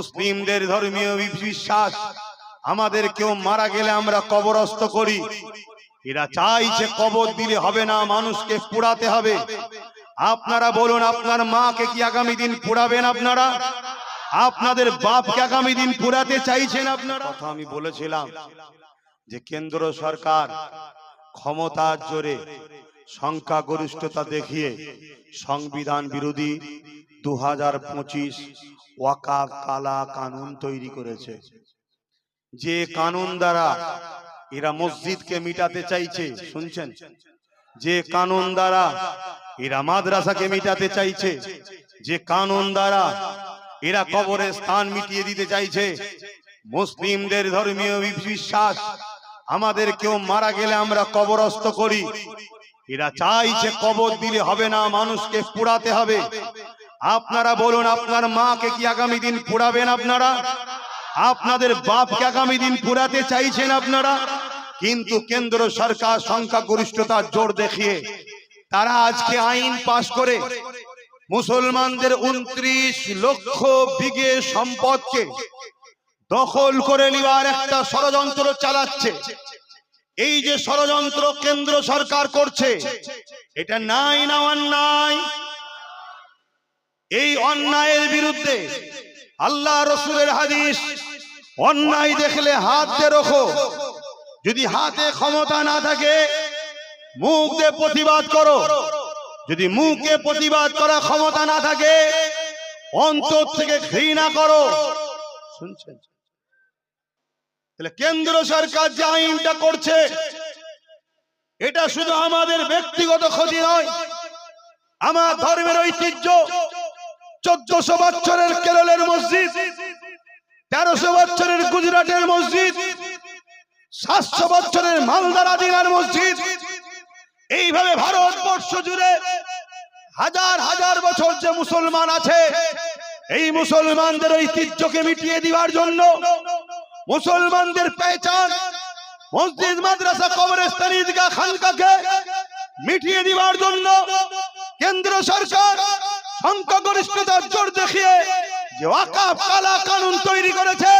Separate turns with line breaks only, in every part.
মুসলিমদের ধর্মীয় বিশ্বাস। আমাদের কেউ মারা গেলে আমরা কবরস্থ করি। এরা চাইছে কবর দিলে হবে না, মানুষকে পোড়াতে হবে। আপনারা বলুন, আপনার মাকে কি আগামী দিন পোড়াবেন আপনারা? আপনাদের বাপকে আগামী দিন পোড়াতে চাইছেন আপনারা? কথা আমি বলেছিলাম যে কেন্দ্র সরকার ক্ষমতার জোরে সংখ্যাগরিষ্ঠতা দেখিয়ে সংবিধান বিরোধী দু হাজার পঁচিশ ওয়াকাফ, কালা, কানুন তৈরি করেছে। যে কানুন দ্বারা এরা মসজিদকে মিটাতে চাইছে, শুনছেন? যে কানুন দ্বারা এরা মাদ্রাসাকে মিটাতে চাইছে, যে কানুন দ্বারা এরা কবরের স্থান মিটিয়ে দিতে চাইছে, মুসলিমদের ধর্মীয় বিশ্বাস, আমাদের কেউ মারা গেলে আমরা কবরস্থ করি। এরা চাইছে কবর দিলে হবে না, মানুষকে পোড়াতে হবে। আপনারা বলুন, আপনার মাকে কি আগামী দিন পোড়াবেন আপনারা? আপনাদের বাপকে আগামী দিন পোড়াতে চাইছেন আপনারা? কিন্তু কেন্দ্র সরকার সংখ্যাগরিষ্ঠতার জোর দেখিয়ে তারা আজকে আইন পাশ করে মুসলমানদের উনত্রিশ লক্ষ বিঘে সম্পদকে দখল করে নেওয়ার একটা ষড়যন্ত্র চালাচ্ছে। এই যে ষড়যন্ত্র কেন্দ্র সরকার করছে, এটা নাই না অন্যায়। এই অন্যায়ের বিরুদ্ধে আল্লাহ রসুলের হাদিস, অন্যায় দেখলে হাত দিয়ে রখো। যদি হাতে ক্ষমতা না থাকে মুখ দিয়ে প্রতিবাদ করো। যদি মুখে প্রতিবাদ করা ক্ষমতা না থাকে, অন্তর থেকে ঘৃণা করো। শুনছেন? তাহলে কেন্দ্র সরকার যে আইনটা করছে, এটা শুধু আমাদের ব্যক্তিগত ক্ষতি নয়, আমার ধর্মের ঐতিহ্য চোদ্দশো বছরের কেরলের মসজিদ, তেরোশো বছরের গুজরাটের মসজিদ, সাতশো বছরের মালদারা দিনার মসজিদ। এইভাবে ভারতবর্ষ জুড়ে হাজার হাজার বছর যে মুসলমান আছে, এই মুসলমানদের ঐতিহ্যকে মিটিয়ে দেওয়ার জন্য মুসলমানদের পেচান মসজিদ, মাদ্রাসা, কবরস্থান, ঈদগাহ খানকাকে মিটিয়ে দেওয়ার জন্য কেন্দ্র সরকার সংখ্যাগরিষ্ঠতার জোর দেখিয়ে যে ওয়াকাফ কালা কানুন তৈরি করেছে,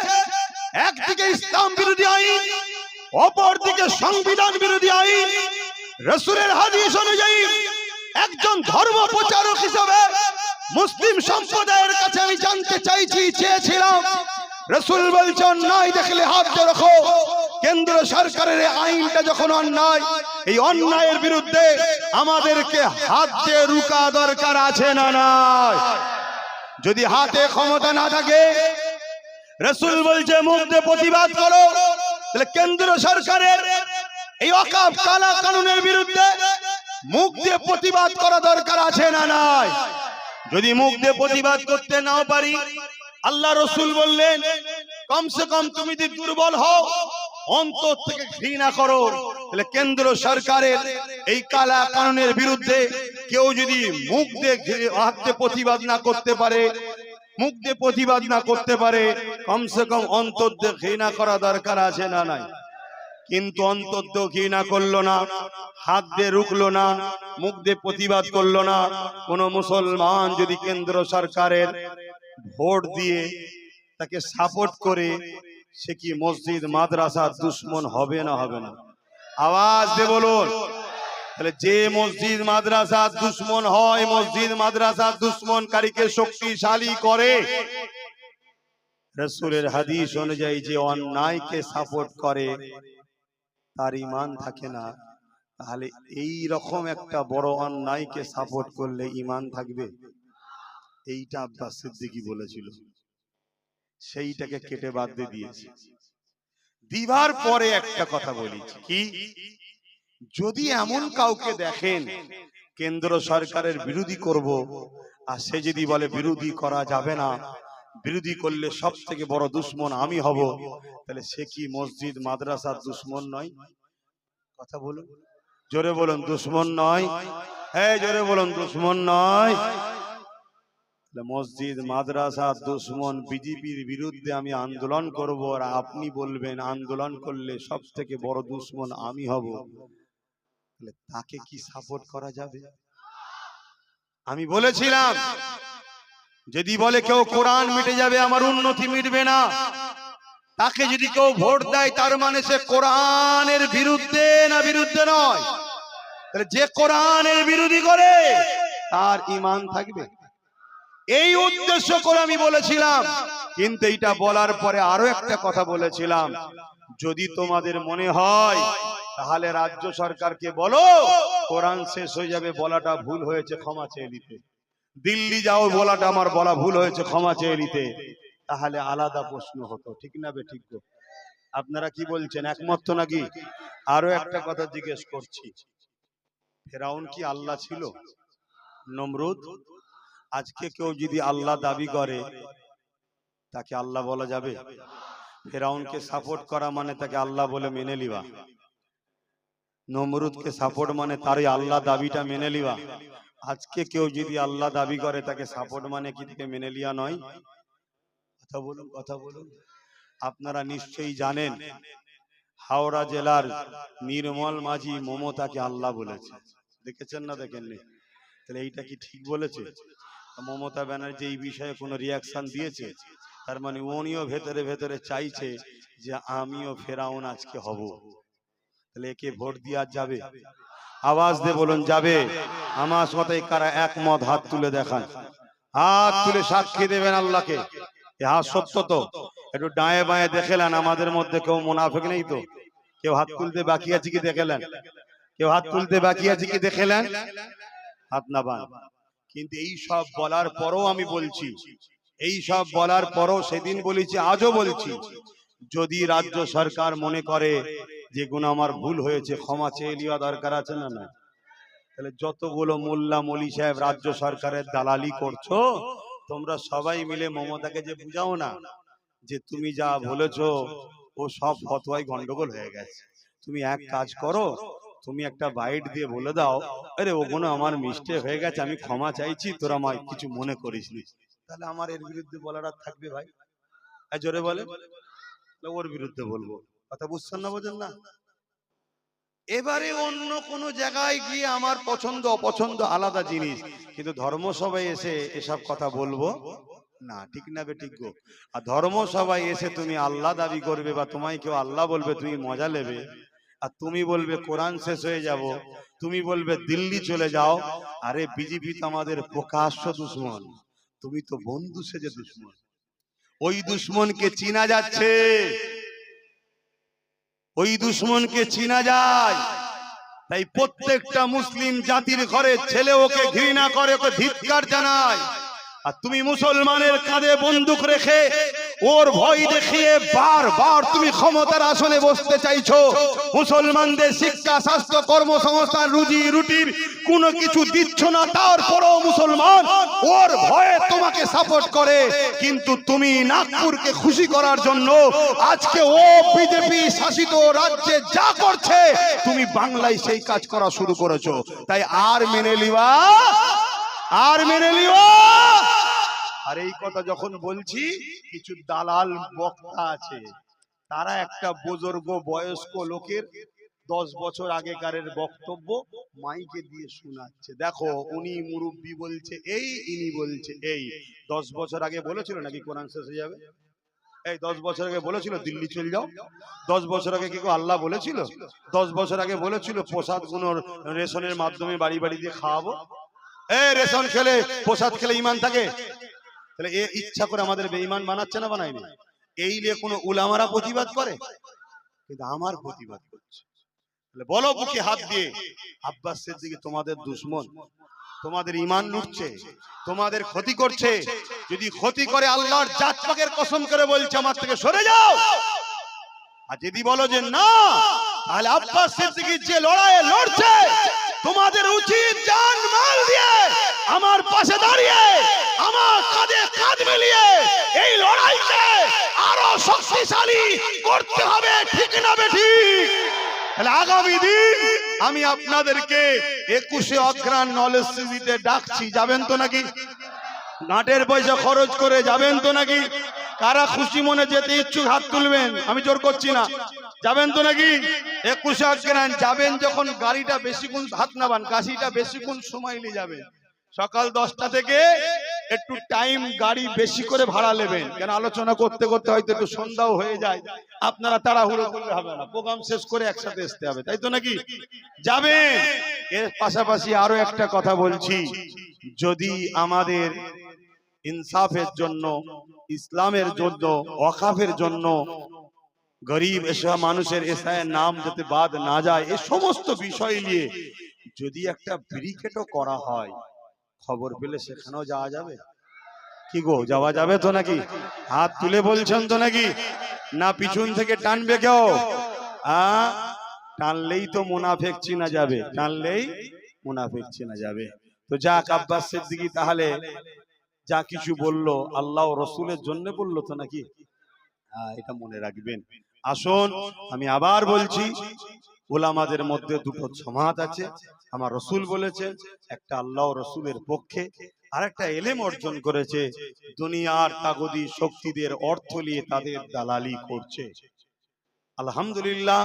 একদিকে ইসলাম বিরোধী আইন, অপরদিকে সংবিধান বিরোধী আইন। রসুলের হাদিস অনুযায়ী, একজন ধর্ম প্রচারক হিসেবে মুসলিম সম্প্রদায়ের কাছে আমি জানতে চাইছি, চেয়েছিলাম। রসুল বলছে অন্যায় দেখলে হাত রাখো। কেন্দ্র সরকারের আইনটা যখন অন্যায়, এই অন্যায়ের বিরুদ্ধে আমাদেরকে হাত দিয়ে রুকা দরকার আছে না নয় যদি হাতে ক্ষমতা না থাকে, রসুল বলছে, মুখ দিয়ে প্রতিবাদ করো। তাহলে কেন্দ্র সরকারের এই অকাপ কালা কানুনের বিরুদ্ধে মুখ দিয়ে প্রতিবাদ করা দরকার আছে না নাই? যদি মুখ দিয়ে প্রতিবাদ করতে নাও পারি, আল্লাহ রসুল বললেন, কমসে কম তুমি যদি দুর্বল হও অন্তর থেকে ঘৃণা করো। তাহলে কেন্দ্র সরকারের এই কালা কানুনের বিরুদ্ধে কেউ যদি মুখ দিয়ে হাত প্রতিবাদ না করতে পারে, মুখ দিয়ে প্রতিবাদ না করতে পারে, কমসে কম অন্তর দিয়ে ঘৃণা করা দরকার আছে না নাই? কিন্তু অন্তর দিয়ে ঘৃণা করল না, হাত দিয়ে রুখলো না, মুখ দিয়ে প্রতিবাদ করল না। কোন মুসলমান যদি কেন্দ্র সরকারের ভোট দিয়ে তাকে সাপোর্ট করে সে কি মসজিদ মাদ্রাসার দুশ্মন হবে না হবে না? আওয়াজ দিয়ে বলুন। তাহলে যে মসজিদ মাদ্রাসার দুশ্মন হয় মসজিদ মাদ্রাসার দুশ্মনকারীকে শক্তিশালী করে। রসুলের হাদিস অনুযায়ী যে অন্যায়কে সাপোর্ট করে তার ইমান থাকে না। তাহলে এই রকম একটা বড় অন্যায়কে সাপোর্ট করলে ইমান থাকবে। এইটা আব্বাস সিদ্দিকী বলেছিল। সেইটাকে কেটে বাদ দিয়ে দিয়েছে। দিবার পরে একটা কথা বলি কি? যদি এমন কাউকে দেখেন কেন্দ্র সরকারের বিরোধী করব আর সে যদি বলে বিরোধী করা যাবে না বিরোধী করলে সব থেকে বড় দুশ্মন আমি হব। তাহলে সে কি মসজিদ মাদ্রাসার দুশ্মন নয়? কথা বলুন। জোরে বলুন দুশ্মন নয়? হ্যাঁ জোরে বলুন দুশ্মন নয়? মসজিদ, মাদ্রাসা, দুশ্মন বিজেপির বিরুদ্ধে আমি আন্দোলন করব আর আপনি বলবেন, আন্দোলন করলে সব থেকে বড় দুশ্মন আমি হব। তাহলে তাকে কি সাপোর্ট করা যাবে? আমি বলেছিলাম, যদি বলে কেউ কোরআন মিটে যাবে, আমার উন্নতি মিটবে না। তাকে যদি কেউ ভোট দেয়, তার মানে সে কোরআনের বিরুদ্ধে না বিরুদ্ধে নয়। তাহলে যে কোরআনের বিরোধী করে, তার ইমান থাকবে। এই উদ্দেশ্য করে আমি বলেছিলাম, কিন্তু এইটা বলার পরে আরও একটা কথা বলেছিলাম। যদি তোমাদের মনে হয়, তাহলে রাজ্য সরকারকে বলো, কোরআন শেষ হয়ে যাবে, বলাটা ভুল হয়েছে, ক্ষমা চেয়ে নিতে। দিল্লি যাও, বলাটা আমার বলা ভুল হয়েছে, ক্ষমা চেয়ে নিতে। তাহলে আলাদা প্রশ্ন হতো, ঠিক না বে, ঠিক? আপনারা কি বলছেন, একমত নাকি? আরও একটা কথা জিজ্ঞেস করছি। ফেরাউন কি আল্লাহ ছিল? নমরুদ? আজকে কেউ যদি আল্লাহ দাবি করে তাকে আল্লাহ বলা যাবে? ফেরাউনকে সাপোর্ট করা মানে তাকে আল্লাহ বলে মেনে লিবা নমরুদকে সাপোর্ট মানে তারই আল্লাহ দাবিটা মেনে লিবা আজকে কেউ যদি আল্লাহ দাবি করে তাকে সাপোর্ট মানে কি? থেকে মেনে লিয়া নয় কথা বলুন কথা বলুন। আপনারা নিশ্চয়ই জানেন হাওড়া জেলার নির্মল মাঝি মমতাকে আল্লাহ বলেছে। দেখেছেন না দেখেননি? তাহলে এইটা কি ঠিক বলেছে। মমতা ব্যানার্জি এই বিষয়ে কোনো রিয়াকশন দিয়েছে? তার মানে উনিও ভেতরে ভেতরে চাইছে যে আমিও ফেরাউন আজকে হব। তাহলে একে ভোট দেওয়া যাবে? আওয়াজ দিয়ে বলুন, যাবে। আমার সাথে কারা একমত? হাত তুলে দেখান। হাত তুলে সাক্ষী দেবেন আল্লাহকে। হাত সত্য তো। একটু ডায়ে বায়ে দেখেলেন, আমাদের মধ্যে কেউ মুনাফিক নেই তো। কেউ হাত তুলতে বাকি আছে কি দেখেলেন? কেউ হাত তুলতে বাকি আছে কি দেখেলেন? হাত না বান কিন্তু এই সব বলার পরও আমি বলছি। এই সব বলার পরও সেদিন বলেছি আজও বলছি। যদি রাজ্য সরকার মনে করে যে গুণ আমার ভুল হয়েছে ক্ষমা চেয়ে নেওয়া দরকার আছে না না? তাহলে যতগুলো মোল্লা মলি সাহেব রাজ্য সরকারের দালালি করছ তোমরা সবাই মিলে মমতাকে যে বুঝাও না যে তুমি যা বলেছ ও সব ফতোয়াই গন্ডগোল হয়ে গেছে। তুমি এক কাজ করো তুমি একটা বাইট দিয়ে বলে দাও, আরে ওগুলো আমার মিস্টেক হয়ে গেছে, আমি ক্ষমা চাইছি, তোরা আমায় কিছু মনে করিস তাহলে আমার এর বিরুদ্ধে বলার আর থাকবে ভাই? জোরে বলে? ওর বিরুদ্ধে বলব। কথা বুঝছেন না বোঝেন না? এবারে অন্য কোন জায়গায় গিয়ে আমার পছন্দ, অপছন্দ আলাদা জিনিস, কিন্তু ধর্মসভায় এসে এসব কথা বলব? না, ঠিক না বে, ঠিক গো। আর ধর্মসভায় এসে তুমি আল্লাহ দাবি করবে বা তোমায় কেউ আল্লাহ বলবে, তুমি মজা নেবে। আর তুমি বলবে কোরআন শেষ হয়ে যাব, তুমি বলবে দিল্লি চলে যাও, আরে বিজেপি তো আমাদের প্রকাশ্য দুশ্মন, তুমি তো বন্ধু সেজে দুশ্মন। ওই দুশ্মনকে চিনা যাচ্ছে, ওই দুশ্মনকে চিনা যায়। তাই প্রত্যেকটা মুসলিম জাতির ঘরে ছেলে ওকে ঘৃণা করে, ওকে ধিৎকার জানায়। আর তুমি মুসলমানের কাঁধে বন্দুক রেখে ওর ভয় দেখিয়ে বারবার তুমি ক্ষমতার আসনে বসতে চাইছো। মুসলমানদের শিক্ষা, স্বাস্থ্য, কর্মসংস্থান, রুজি, রুটির কোনো কিছু দিচ্ছ না, তারপরেও মুসলমান ওর ভয়ে তোমাকে সাপোর্ট করে। কিন্তু তুমি নাগপুরকে খুশি করার জন্য আজকে ও বিজেপি শাসিত রাজ্যে যা করছে, তুমি বাংলায় সেই কাজ করা শুরু করেছ। তাই আর মেনে লিবা আর মেনে লিবা আর এই কথা যখন বলছি, কিছু দালাল বক্তা আছে। তারা একটা বুজুর্গ বয়স্ক লোকের দশ বছর আগেকারের বক্তব্য মাইকে দিয়ে শোনাচ্ছে। দেখো, উনি মুরব্বী বলছে এই, ইনি বলছে এই। দশ বছর আগে বলেছিল নাকি কোরআন শেষ হয়ে যাবে? এই দশ বছর আগে বলেছিল, দিল্লি চলে যাও। দশ বছর আগে কি আল্লাহ বলেছিল? দশ বছর আগে বলেছিল, প্রসাদগুলো রেশনের মাধ্যমে বাড়ি বাড়ি দিয়ে খাওয়াবো। এ রেশন খেলে, প্রসাদ খেলে ইমান থাকে? তাহলে এ ইচ্ছা করে আমাদের বেঈমান বানাচ্ছে না বানায়নি? এই নিয়ে কোনো উলামারা প্রতিবাদ করে? কিন্তু আমার প্রতিবাদ করছে। তাহলে বলো বুকে হাত দিয়ে আব্বাসের দিকে তোমাদের দুশ্মন, তোমাদের ইমান লুটছে, তোমাদের ক্ষতি করছে, যদি ক্ষতি করে আল্লাহর জাত পাকের কসম করে বলছে আমার থেকে সরে যাও। আর যদি বলো যে না, তাহলে আব্বাস সিদ্দিকী যে লড়াইয়ে লড়ছে, তোমাদের উচিত জান মাল দিয়ে আমার পাশে দাঁড়িয়ে, আমার কাঁধে কাঁধ মিলিয়ে এই লড়াইকে আরও শক্তিশালী করতে হবে, ঠিক না তাহলে আগামী দিন আমি আপনাদেরকে একুশে অগ্রাণ নলেজ দিতে ডাকছি, যাবেন তো নাকি? নাটের পয়সা খরচ করে যাবেন তো নাকি? কারা খুশি মনে যেতে ইচ্ছুক হাত তুলবেন? আমি জোর করছি না। যাবেন তো নাকি? একুশে অগ্রাণ যাবেন যখন গাড়িটা বেশিক্ষণ হাত নাবান, কাশিটা বেশিক্ষণ সময় নিয়ে যাবে। সকাল দশটা থেকে একটু টাইম গাড়ি বেশি করে ভাড়া নেবেন। কেন আলোচনা করতে করতে হয়তো একটু সন্ধ্যাও হয়ে যায়। আপনারা তাড়াহুড়ো করলে হবে না। প্রোগ্রাম শেষ করে একসাথে আসতে হবে, তাই তো নাকি? যাবেন। এর পাশাপাশি আরও একটা কথা বলছি। যদি আমাদের ইনসাফের জন্য, ইসলামের জন্য ওয়াকাফের জন্য গরিব এসব মানুষের এসআইয়ের নাম যাতে বাদ না যায় এই সমস্ত বিষয় নিয়ে যদি একটা ব্রিকেটও করা হয় খবর পেলে সেখানেও যাওয়া যাবে? কি গো যাওয়া যাবে তো নাকি? হাত তুলে বলছেন তো নাকি? না পিছন থেকে টানবে কেউ? আ? টানলেই তো মুনাফেক চিনা যাবে। টানলেই মুনাফেক চিনা যাবে। তো যাক আব্বাস সিদ্দিকী তাহলে যা কিছু বলল আল্লাহ ও রসুলের জন্য বলল তো নাকি? এটা মনে রাখবেন। আসুন আমি আবার বলছি ওলামাদের মধ্যে দুটো জমাত আছে। আমার রসুল বলেছে, একটা আল্লাহ রসুলের পক্ষে আর একটা এলেম অর্জন করেছে, দুনিয়ার তাগদি শক্তিদের অর্থ নিয়ে তাদের দালালি করছে। আলহামদুলিল্লাহ,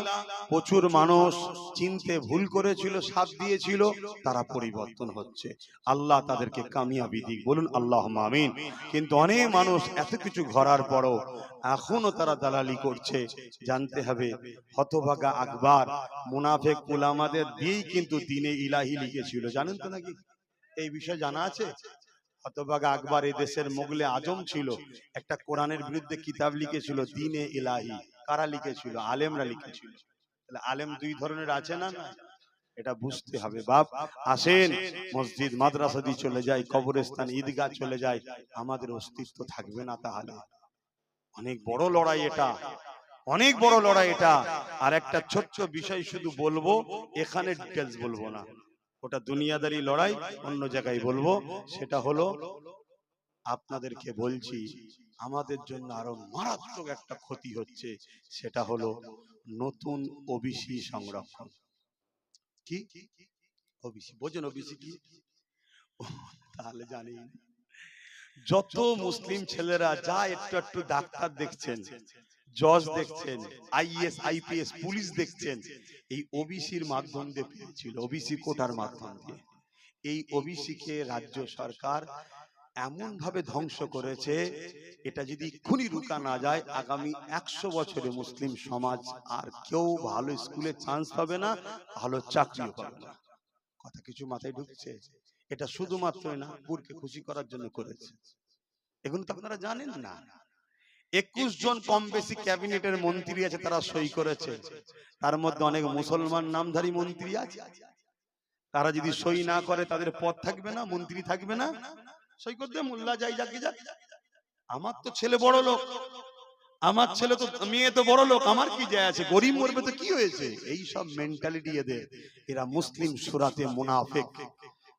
প্রচুর মানুষ চিনতে ভুল করেছিল, সাথ দিয়েছিল, তারা পরিবর্তন হচ্ছে। আল্লাহ তাদেরকে কামিয়াবি দিক, বলুন আল্লাহ মামিন কিন্তু অনেক মানুষ এত কিছু ঘরার পরও এখনও তারা দালালি করছে। জানতে হবে, হতভাগা আকবর, মুনাফেক উলামাদের দিয়েই কিন্তু দিনে ইলাহি লিখেছিল, জানেন তো নাকি? এই বিষয়ে জানা আছে? হতভাগা আকবর এই দেশের মোগলে আজম ছিল, একটা কোরআনের বিরুদ্ধে কিতাব লিখেছিল, দিনে ইলাহি। কারা লিখেছিল? আলেমরা লিখেছিল। তাহলে আলেম দুই ধরনের আছে না না? এটা বুঝতে হবে। বাপ, আসেন, মসজিদ, মাদ্রাসা দিয়ে চলে যায় কবরস্থান, ঈদগাহ চলে যায় আমাদের অস্তিত্ব থাকবে না তাহলে। অনেক বড় লড়াই এটা। অনেক বড় লড়াই এটা। আর একটা ছোট্ট বিষয় শুধু বলব, এখানে ডিটেলস বলব না। ওটা দুনিয়াদারি লড়াই, অন্য জায়গায় বলব। সেটা হলো, আপনাদেরকে বলছি আমাদের জন্য আরও মারাত্মক একটা ক্ষতি হচ্ছে, সেটা হলো নতুন ওবিসি সংরক্ষণ। কি? ওবিসি বোঝেন ওবিসি কি? তাহলে জানি। যত মুসলিম ছেলেরা যা একটু একটু ডাক্তার দেখছেন, জজ দেখছেন আইএস আইপিএস পুলিশ দেখছেন, এই ওবিসির মাধ্যম দিয়ে পেয়েছিল ওবিসি কোটার মাধ্যম দিয়ে। এই ওবিসি কে রাজ্য সরকার এমন ভাবে ধ্বংস করেছে এটা যদি এক্ষুনি রুকা না যায় আগামী একশো বছরে মুসলিম সমাজ আর কেউ ভালো স্কুলে চান্স পাবে না ভালো চাকরিও পাবে না। কথা কিছু মাথায় ঢুকছে। এটা শুধুমাত্র না পুরকে খুশি করার জন্য করেছে। এগুলো তো আপনারা জানেন না। একুশ জন কম বেশি ক্যাবিনেটের মন্ত্রী আছে তারা সই করেছে। তার মধ্যে অনেক মুসলমান নামধারী মন্ত্রী আছে। তারা যদি সই না করে তাদের পদ থাকবে না মন্ত্রী থাকবে না। সই করতে মোল্লা যাই যাকে যাক। আমার তো ছেলে বড় লোক। আমার ছেলে তো মেয়ে তো বড় লোক। আমার কি যায় আছে? গরিব মরবে তো কি হয়েছে? এই সব মেন্টালিটি এদের। এরা মুসলিম সুরাতে মুনাফেক।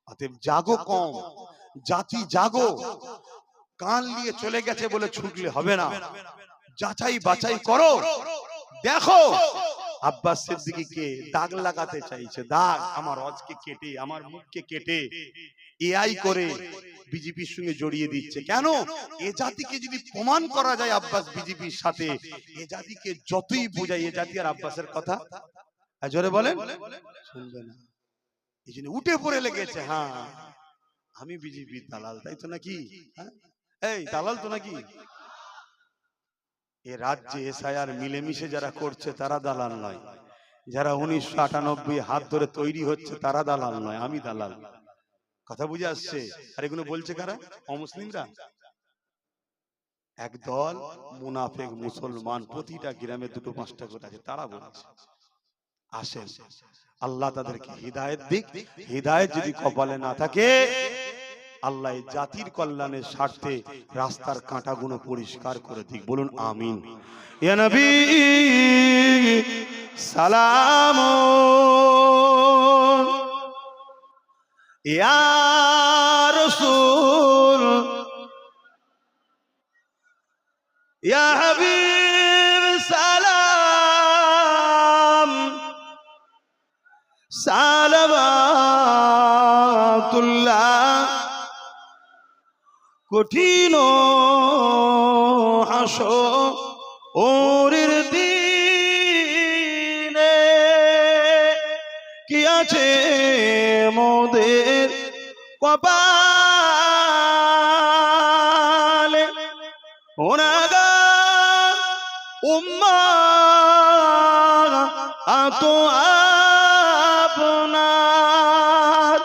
অতএব জাগো কম। জাতি জাগো। কান নিয়ে চলে গেছে বলে ছুটলে হবে না। যাচাই বাছাই করো। দেখো। আব্বাস সিদ্দিকীকে দাগ লাগাতে চাইছে? দাগ। আমার অজকে কেটে, আমার মুখকে কেটে এআই করে বিজেপির সঙ্গে জড়িয়ে দিচ্ছে। কেন? এ জাতিকে যদি প্রমাণ করা যায় আব্বাস বিজেপির সাথে, এ জাতিকে যতই বোঝায় এ জাতি আর আব্বাসের কথা জোরে বলেন? শুনবে না। এই জন্য উঠে পড়ে লেগেছে হ্যাঁ। আমি বিজেপির দালাল, তাই তো নাকি? হ্যাঁ? এই, দালাল তো নাকি? এ রাজ্যে এসআইআর মিলেমিশে যারা করছে, তারা দালাল নয়। যারা উনিশশো আটানব্বই হাত ধরে তৈরি হচ্ছে, তারা দালাল নয়, আমি দালাল। কথা বুঝে আসছে? আর এগুলো বলছে কারা? অমুসলিমরা? একদল মুনাফেক মুসলমান, প্রতিটা গ্রামে দুটো পাঁচটা করে আছে, তারা বলছে। আসেন, আল্লাহ তাদেরকে হৃদায়ত দিক। হৃদায়ত যদি কপালে না থাকে আল্লাহ জাতির কল্যাণের স্বার্থে রাস্তার কাঁটাগুলো পরিষ্কার করে দিক। বলুন আমিন। সালাম। রাসূল। ইয়া কঠিন হাস ওরের দিনে। কি আছে মোদের কপালে? ওনাগা উম্মা আতো আপনার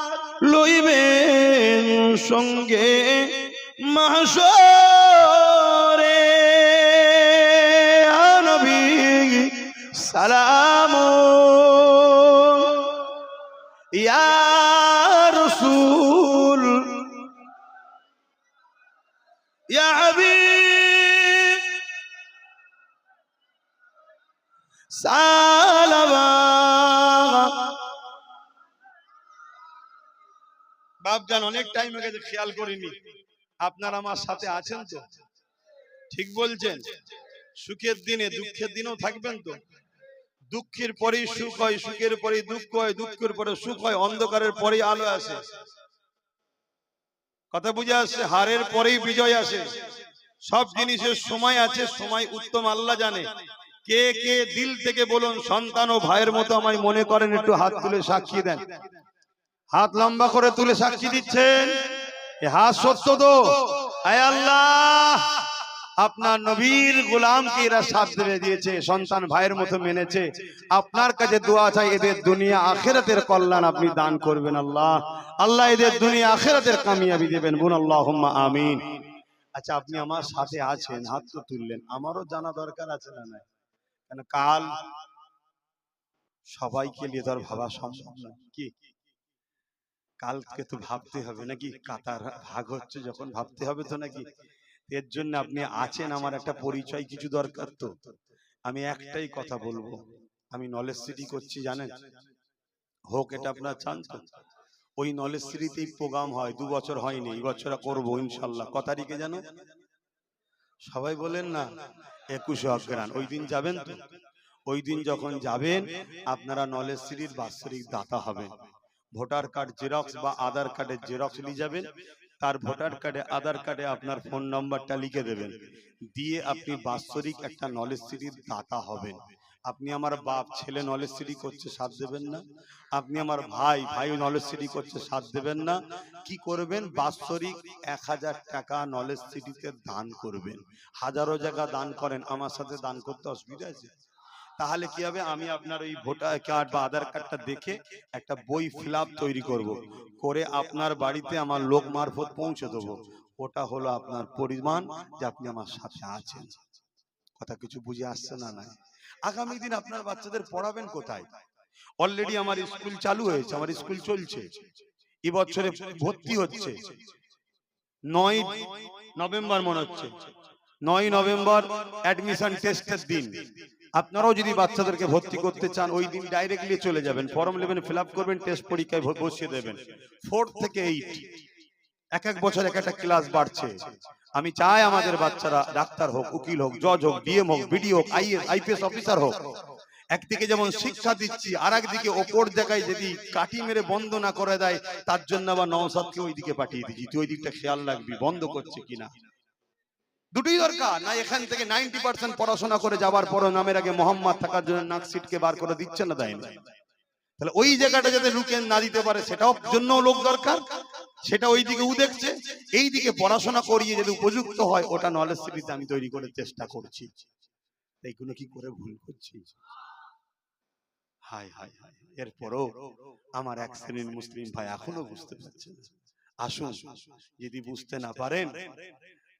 লইবেন সঙ্গে মাসরে নবী সালাম। ইয়া রসুল ইয়া বাপজান অনেক টাইম হয়ে গেছে খেয়াল করিনি। আপনার আমার সাথে আছেন তো? ঠিক বলছেন। সুখের দিনে দুঃখের দিনেও থাকবেন তো? দুঃখের পরেই সুখ হয় সুখের পরেই দুঃখ হয় দুঃখের পরে সুখ হয় অন্ধকারের পরেই আলো আসে। কথা বুঝে আসছে হারের পরেই বিজয় আসে। সব জিনিসের সময় আছে সময় উত্তম আল্লাহ জানে। কে কে দিল থেকে বলুন সন্তান ও ভাইয়ের মতো আমায় মনে করেন একটু হাত তুলে সাক্ষী দেন। হাত লম্বা করে তুলে সাক্ষী দিচ্ছেন। হাত সত্য তো। আল্লাহ, আপনার নবীর গোলামকে এরা সাথ দিয়ে দিয়েছে, সন্তান ভাইয়ের মতো মেনেছে। আপনার কাছে দোয়া চাই, এদের দুনিয়া আখেরাতের কল্যাণ আপনি দান করবেন আল্লাহ। আল্লাহ এদের দুনিয়া আখেরাতের কামিয়াবি দেবেন বোন আল্লাহ আমিন। আচ্ছা আপনি আমার সাথে আছেন, হাত তো তুললেন। আমারও জানা দরকার আছে না নাই? কেন কাল সবাইকে নিয়ে তো আর ভাবা সম্ভব না কি? কালকে তো ভাবতে হবে নাকি কাতার ভাগ হচ্ছে যখন ভাবতে হবে তো নাকি? এর জন্য আপনি আছেন আমার একটা পরিচয় কিছু দরকার তো। আমি একটাই কথা বলব। আমি নলেজ সিটি করছি জানেন? হোক এটা আপনার চান তো ওই নলেজ সিটিতেই প্রোগ্রাম হয় দু বছর হয়নি এই বছর করব ইনশাল্লাহ। ক তারিখে জানো সবাই বলেন না একুশে অগ্রাণ ওই দিন যাবেন তো? ওই দিন যখন যাবেন আপনারা নলেজ সিটির বাৎসরিক দাতা হবেন ভোটার কার্ড জেরক্স বা আধার কার্ডের জেরক্স নিয়ে যাবেন। তার ভোটার কার্ডে আধার কার্ডে আপনার ফোন নাম্বারটা লিখে দেবেন। দিয়ে আপনি বাৎসরিক একটা নলেজ সিটির দাতা হবেন। আপনি আমার বাপ ছেলে নলেজ সিটি করছে সাথ দেবেন না। আপনি আমার ভাই ভাই নলেজ সিটি করছে সাথ দেবেন না। কি করবেন? বাৎসরিক এক হাজার টাকা নলেজ সিটিতে দান করবেন। হাজারো জায়গা দান করেন। আমার সাথে দান করতে অসুবিধা আছে? তাহলে কি হবে? আমি আপনার ওই ভোটার কার্ড বা আধার কার্ডটা দেখে একটা বই ফিল তৈরি করব। করে আপনার বাড়িতে আমার লোক মারফত পৌঁছে দেবো। ওটা হলো আপনার পরিমাণ যে আপনি আমার সাথে আছেন। কথা কিছু বুঝে আসছে না নাই? আগামী দিন আপনার বাচ্চাদের পড়াবেন কোথায়? অলরেডি আমার স্কুল চালু হয়েছে, আমার স্কুল চলছে। এবছরে ভর্তি হচ্ছে। নয় নভেম্বর মনে হচ্ছে। নয় নভেম্বর অ্যাডমিশন টেস্টের দিন। আপনারাও যদি বাচ্চাদেরকে ভর্তি করতে চান ওই দিন ডাইরেক্টলি চলে যাবেন। ফর্ম নেবেন ফিল করবেন টেস্ট পরীক্ষায় বসিয়ে দেবেন। ফোর থেকে এইট এক এক বছর এক একটা ক্লাস বাড়ছে। আমি চাই আমাদের বাচ্চারা ডাক্তার হোক উকিল হোক জজ হোক ডিএম হোক বিডি হোক আইএস আইপিএস অফিসার হোক। একদিকে যেমন শিক্ষা দিচ্ছি আর একদিকে ওপর জায়গায় যদি কাটি মেরে বন্ধ না করে দেয় তার জন্য আবার নওসাদকে ওই দিকে পাঠিয়ে দিচ্ছি। তুই ওই দিকটা খেয়াল রাখবি বন্ধ করছে কিনা। দুটোই দরকার। না এখান থেকে নাইনটি পার্সেন্ট পড়াশোনা করে যাবার পরও নামের আগে মোহাম্মদ থাকার জন্য নাক সিটকে বার করে দিচ্ছে না দেয় না তাহলে ওই জায়গাটা যাতে লুকে না দিতে পারে, সেটাও জন্য লোক দরকার। সেটা ওই দিকে উ দেখছে। এই দিকে পড়াশোনা করিয়ে যদি উপযুক্ত হয়, ওটা নলেজ সিটিতে আমি তৈরি করে চেষ্টা করছি। এইগুলো কি করে ভুল করছি? হাই হাই হাই এরপরও আমার এক শ্রেণির মুসলিম ভাই এখনও বুঝতে পারছে আসুন, যদি বুঝতে না পারেন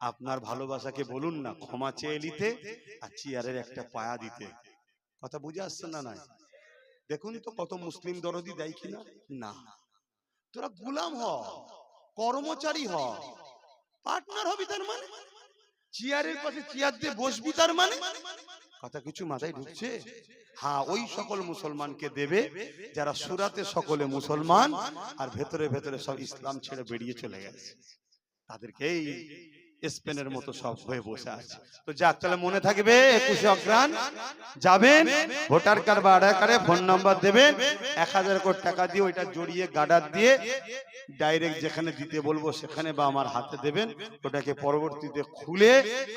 আপনার ভালোবাসাকে বলুন না, ক্ষমা চেয়ে নিতে আর চেয়ারের একটা পায়া দিতে। কথা বুঝে আসছে না নাই? দেখুন তো কত মুসলিম দরদি দেয় কিনা? না। তোরা গুলাম হ, কর্মচারী হ, পার্টনার হবি তার মানে? চেয়ারের পাশে চেয়ার দিয়ে বসবি তার মানে? কথা কিছু মাথায় ঢুকছে? হ্যাঁ ওই সকল মুসলমানকে দেবে যারা সুরাতে সকলে মুসলমান আর ভেতরে ভেতরে সব ইসলাম ছেড়ে বেরিয়ে চলে গেছে। তাদেরকে এই স্পেনের মতো সব হয়ে বসে আছে তো যাক তাহলে মনে থাকবে একুশে অগ্রাণ যাবেন ভোটার কার্ড বা আধার কার্ডে ফোন নাম্বার দেবেন এক হাজার কোটি টাকা দিয়ে ওইটা জড়িয়ে গার্ডার দিয়ে ডাইরেক্ট যেখানে দিতে বলব সেখানে বা আমার হাতে দেবেন ওটাকে পরবর্তীতে খুলে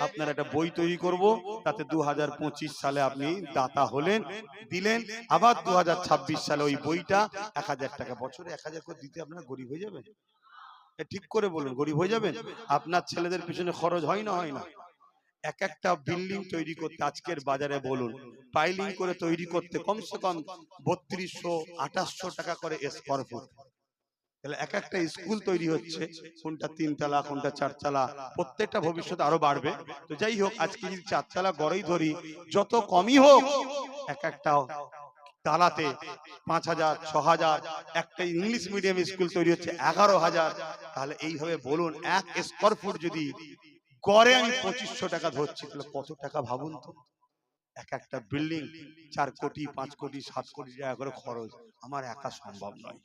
আপনার একটা বই তৈরি করব তাতে দু হাজার পঁচিশ সালে আপনি দাতা হলেন দিলেন আবার দু হাজার ছাব্বিশ সালে ওই বইটা এক হাজার টাকা বছরে এক হাজার করে দিতে আপনার গরিব হয়ে যাবেন ঠিক করে বলুন, গরিব হয়ে যাবেন? আপনার ছেলেদের পিছনে খরচ হয় না হয় না? এক একটা বিল্ডিং তৈরি করতে, আজকের বাজারে বলুন পাইলিং করে তৈরি করতে কমসে কম বত্রিশশো, আঠাশশো টাকা করে স্কোয়ার ফুট তাহলে এক একটা স্কুল তৈরি হচ্ছে, কোনটা তিনতলা, কোনটা চারতলা, প্রত্যেকটা ভবিষ্যতে আরও বাড়বে। তো যাই হোক, আজকে যদি চারতলা গড়েই ধরি, যত কমই হোক, এক একটা তালাতে পাঁচ হাজার ছ হাজার একটা ইংলিশ মিডিয়াম স্কুল তৈরি হচ্ছে এগারো হাজার। তাহলে এইভাবে বলুন, এক স্কোয়ার ফুট যদি গড়ে আমি পঁচিশশো টাকা ধরছি, তাহলে কত টাকা ভাবুন তো? এক একটা বিল্ডিং চার কোটি, পাঁচ কোটি, সাত কোটি টাকা করে খরচ। আমার একা সম্ভব নয়।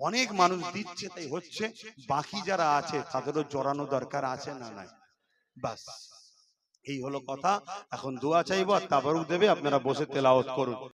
অনেক মানুষ দিচ্ছে, তাই হচ্ছে। বাকি যারা আছে, তাদেরও জড়ানো দরকার আছে না নাই? বাস এই হলো কথা। এখন দোয়া চাইব আর তাবারুক দেবে, আপনারা বসে তেলাওয়াত করুন।